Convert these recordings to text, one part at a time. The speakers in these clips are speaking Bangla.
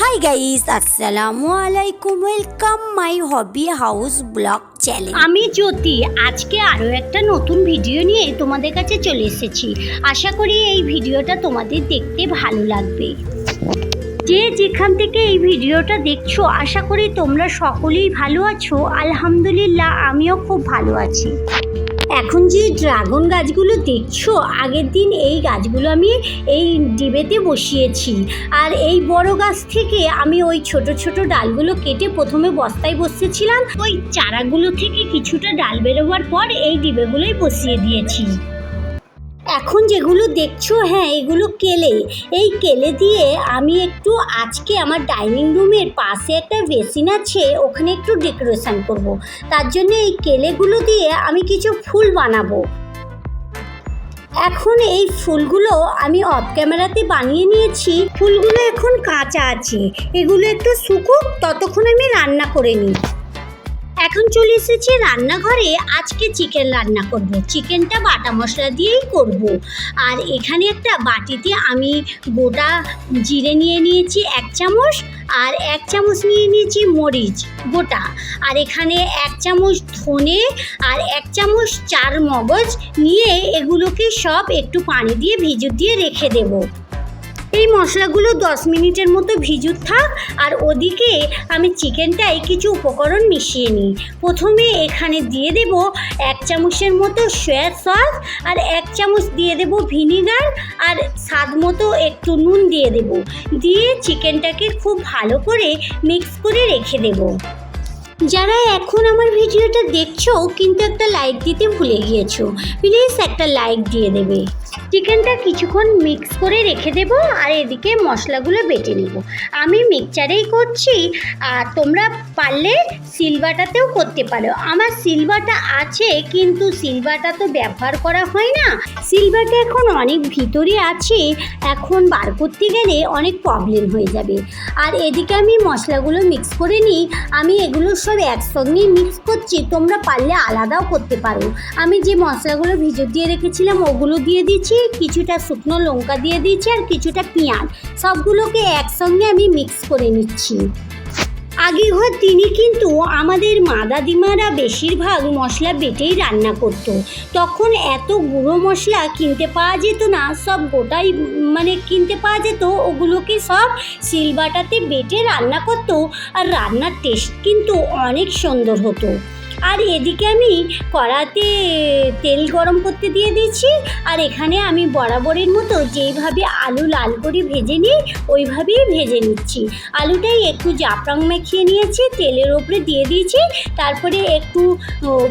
হাই গাইস আসসালামু আলাইকুম welcome my hobby house vlog channel আমি জ্যোতি, আজকে আরও একটা নতুন ভিডিও নিয়ে তোমাদের কাছে চলে এসেছি। আশা করি এই ভিডিওটা তোমাদের দেখতে ভালো লাগবে। যে যেখান থেকে এই ভিডিওটা দেখছ, আশা করি তোমরা সকলেই ভালো আছো। আলহামদুলিল্লাহ, আমিও খুব ভালো আছি। এখন যে ড্রাগন গাছগুলো দেখছ, আগের দিন এই গাছগুলো আমি এই ডিবেতে বসিয়েছি। আর এই বড় গাছ থেকে আমি ওই ছোট ছোট ডালগুলো কেটে প্রথমে বস্তায় বসেছিলাম ওই চারাগুলো থেকে কিছুটা ডাল বেরোবার পর এই ডিবেগুলোই বসিয়ে দিয়েছি। এখন যেগুলো দেখছ হ্যাঁ এগুলো কেলে। এই কেলে দিয়ে আমি একটু আজকে আমার ডাইনিং রুমের পাশে একটা বেসিন আছে, ওখানে একটু ডেকোরেশন করব। তার জন্য এই কেলেগুলো দিয়ে আমি কিছু ফুল বানাবো। এখন এই ফুলগুলো আমি অফ ক্যামেরাতে বানিয়ে নিয়েছি। ফুলগুলো এখন কাঁচা আছে। এগুলো একটু শুকুক, ততক্ষণ আমি রান্না করে নিই। এখন চলে এসেছি রান্নাঘরে। আজকে চিকেন রান্না করব। চিকেনটা বাটা মশলা দিয়েই করব। আর এখানে একটা বাটিতে আমি গোটা জিরে নিয়ে নিয়েছি এক চামচ আর এক চামচ নিয়ে নিয়েছি মরিচ গোটা। আর এখানে এক চামচ ধনে আর এক চামচ চার মগজ নিয়ে এগুলোকে সব একটু পানি দিয়ে ভিজু দিয়ে রেখে দেবো। এই মশলাগুলো দশ মিনিটের মতো ভিজুত থাক, আর ওদিকে আমি চিকেনটায় কিছু উপকরণ মিশিয়ে নিই। প্রথমে এখানে দিয়ে দেব এক চামচের মতো সয়া সস আর এক চামচ দিয়ে দেব ভিনিগার আর স্বাদ মতো একটু নুন দিয়ে দেব। দিয়ে চিকেনটাকে খুব ভালো করে মিক্স করে রেখে দেবো। যারা এখন আমার ভিডিওটা দেখছ, কিন্তু একটা লাইক দিতে ভুলে গিয়েছো প্লিজ একটা লাইক দিয়ে দেবে। চিকেনটা কিছুক্ষণ মিক্স করে রেখে দেব আর এদিকে মশলাগুলো বেটে নেব। আমি মিক্সচারেই করছি, আর তোমরা পারলে সিলবাটাতেও করতে পারো। আমার সিলবাটা আছে, কিন্তু সিলবাটা তো ব্যবহার করা হয় না। সিলবাটা এখন অনেক ভিতরে আছে, এখন বার করতে গেলে অনেক প্রবলেম হয়ে যাবে। আর এদিকে আমি মশলাগুলো মিক্স করে নিই। আমি এগুলো সব একসঙ্গে মিক্স করছি, তোমরা পারলে আলাদাও করতে পারো। আমি যে মশলাগুলো ভিজো দিয়ে রেখেছিলাম, ওগুলো দিয়ে দিচ্ছি। কিছুটা শুকনো লঙ্কা দিয়ে দিচ্ছি আর কিছুটা পেঁয়াজ। সবগুলোকে একসঙ্গে আমি মিক্স করে নিচ্ছি। আগে ঘর তিনি কিন্তু আমাদের মা দাদিমারা বেশিরভাগ মশলা বেটেই রান্না করতো। তখন এত গুঁড়ো মশলা কিনতে পাওয়া যেত না, সব গোটাই মানে কিনতে পাওয়া যেত, ওগুলোকে সব শিলবাটাতে বেটে রান্না করতো। আর রান্নার টেস্ট কিন্তু অনেক সুন্দর হতো। আর এদিকে আমি কড়াতে তেল গরম করতে দিয়ে দিয়েছি, আর এখানে আমি বরাবরের মতো যেইভাবে আলু লাল করে ভেজে নিই, ওইভাবেই ভেজে নিচ্ছি। আলুটাই একটু জাফরাং মেখিয়ে নিয়েছি, তেলের ওপরে দিয়ে দিয়েছি, তারপরে একটু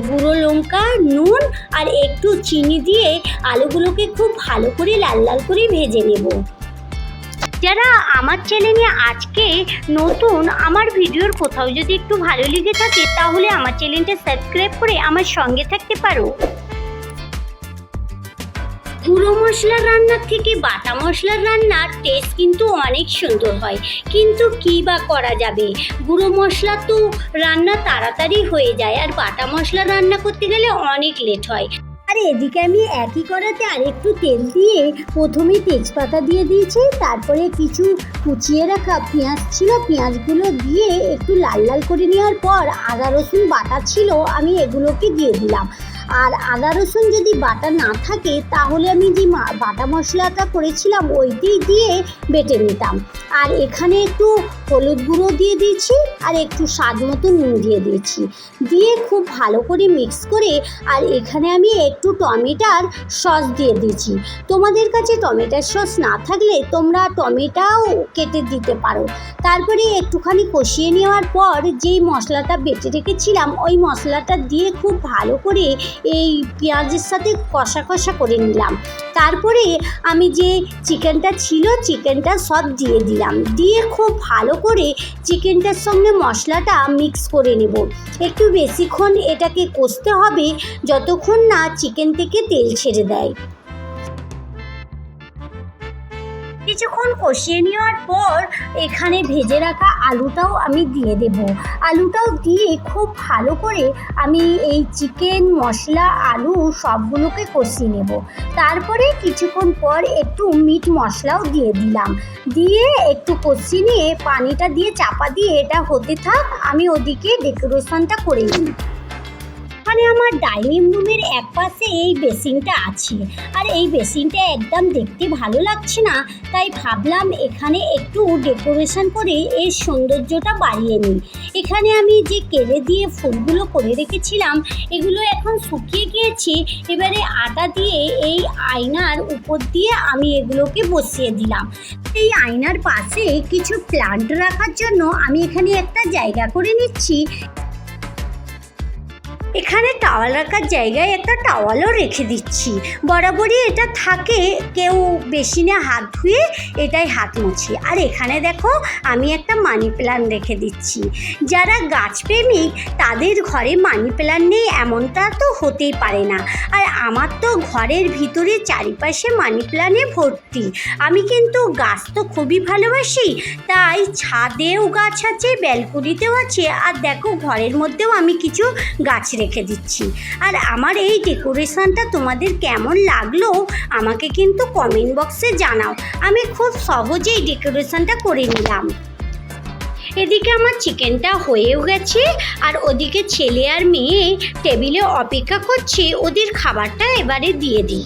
গুঁড়ো লঙ্কা, নুন, আর একটু চিনি দিয়ে আলুগুলোকে খুব ভালো করে লাল লাল করে ভেজে নেব। যারা আমার চ্যানেলে আজকে নতুন, আমার ভিডিওর কোথাও যদি একটু ভালো লেগে থাকে, তাহলে আমার চ্যানেলটা সাবস্ক্রাইব করে আমার সঙ্গে থাকতে পারো। গুঁড়ো মশলার রান্নার থেকে বাটা মশলার রান্নার টেস্ট কিন্তু অনেক সুন্দর হয়। কিন্তু কী বা করা যাবে? গুঁড়ো মশলা তো রান্না তাড়াতাড়ি হয়ে যায়, আর বাটা মশলা রান্না করতে গেলে অনেক লেট হয়। আর এদিকে আমি একই করাতে আরেকটু তেল দিয়ে প্রথমে তেজপাতা দিয়ে দিয়েছি, তারপরে কিছু কুচিয়ে রাখা পেঁয়াজ ছিল, পেঁয়াজগুলো দিয়ে একটু লাল লাল করে নেওয়ার পর আদা, রসুন, বাটা ছিল, আমি এগুলোকে দিয়ে দিলাম। আর আদা, রসুন যদি বাটা না থাকে, তাহলে আমি যে বাটা মশলাটা করেছিলাম ওইতেই দিয়ে বেটে নিতাম। আর এখানে একটু হলুদ গুঁড়ো দিয়ে দিয়েছি আর একটু স্বাদ মতো নুন দিয়ে দিয়েছি। দিয়ে খুব ভালো করে মিক্স করে আর এখানে আমি একটু টমেটার সস দিয়ে দিয়েছি। তোমাদের কাছে টমেটার সস না থাকলে তোমরা টমেটাও কেটে দিতে পারো। তারপরে একটুখানি কষিয়ে নেওয়ার পর যেই মশলাটা বেটে রেখেছিলাম, ওই মশলাটা দিয়ে খুব ভালো করে এই পেঁয়াজের সাথে কষা কষা করে নিলাম। তারপরে আমি যে চিকেনটা ছিল চিকেনটা সব দিয়ে দিলাম। দিয়ে খুব ভালো করে চিকেনটার সঙ্গে মশলাটা মিক্স করে নেব। একটু বেশিক্ষণ এটাকে কষতে হবে, যতক্ষণ না চিকেন থেকে তেল ছেড়ে দেয়। কিছুক্ষণ কষিয়ে নেওয়ার পর এখানে ভেজে রাখা আলুটাও আমি দিয়ে দেব। আলুটাও দিয়ে খুব ভালো করে আমি এই চিকেন, মশলা, আলু সবগুলোকে কষিয়ে নেব। তারপরে কিছুক্ষণ পর একটু মিট মশলাও দিয়ে দিলাম। দিয়ে একটু কষিয়ে নিয়ে পানিটা দিয়ে চাপা দিয়ে এটা হতে থাক, আমি ওদিকে ডেকোরেশনটা করে নিই। এখানে আমার ডাইনিং রুমের এক পাশে এই বেসিনটা আছে। আর এই বেসিনটা একদম দেখতে ভালো লাগছে না, তাই ভাবলাম এখানে একটু ডেকোরেশন করে এর সৌন্দর্যটা বাড়িয়ে নিই। এখানে আমি যে কেড়ে দিয়ে ফুলগুলো করে রেখেছিলাম, এগুলো এখন শুকিয়ে গিয়েছে। এবারে আটা দিয়ে এই আয়নার উপর দিয়ে আমি এগুলোকে বসিয়ে দিলাম। এই আয়নার পাশে কিছু প্লান্ট রাখার জন্য আমি এখানে একটা জায়গা করে নিচ্ছি। এখানে টাওয়াল রাখার জায়গায় একটা টাওয়ালও রেখে দিচ্ছি। বরাবরই এটা থাকে, কেউ বেসিনে হাত ধুয়ে এটাই হাত মুছি। আর এখানে দেখো, আমি একটা মানি প্ল্যান্ট রেখে দিচ্ছি। যারা গাছপ্রেমিক, তাদের ঘরে মানি প্ল্যান্ট নেই এমনটা তো হতেই পারে না। আর আমার তো ঘরের ভিতরে চারিপাশে মানি প্ল্যান্টে ভর্তি। আমি কিন্তু গাছ তো খুবই ভালোবাসি, তাই ছাদেও গাছ আছে, ব্যালকনিতেও আছে, আর দেখো ঘরের মধ্যেও আমি কিছু গাছ রেখে দিচ্ছি। আর আমার এই ডেকোরেশনটা তোমাদের কেমন লাগল, আমাকে কিন্তু কমেন্ট বক্সে জানাও। আমি খুব সহজেই ডেকোরেশনটা করে নিলাম। এদিকে আমার চিকেনটা হয়েও গেছে, আর ওদিকে ছেলে আর মেয়ে টেবিলে অপেক্ষা করছে, ওদের খাবারটা এবারে দিয়ে দিই।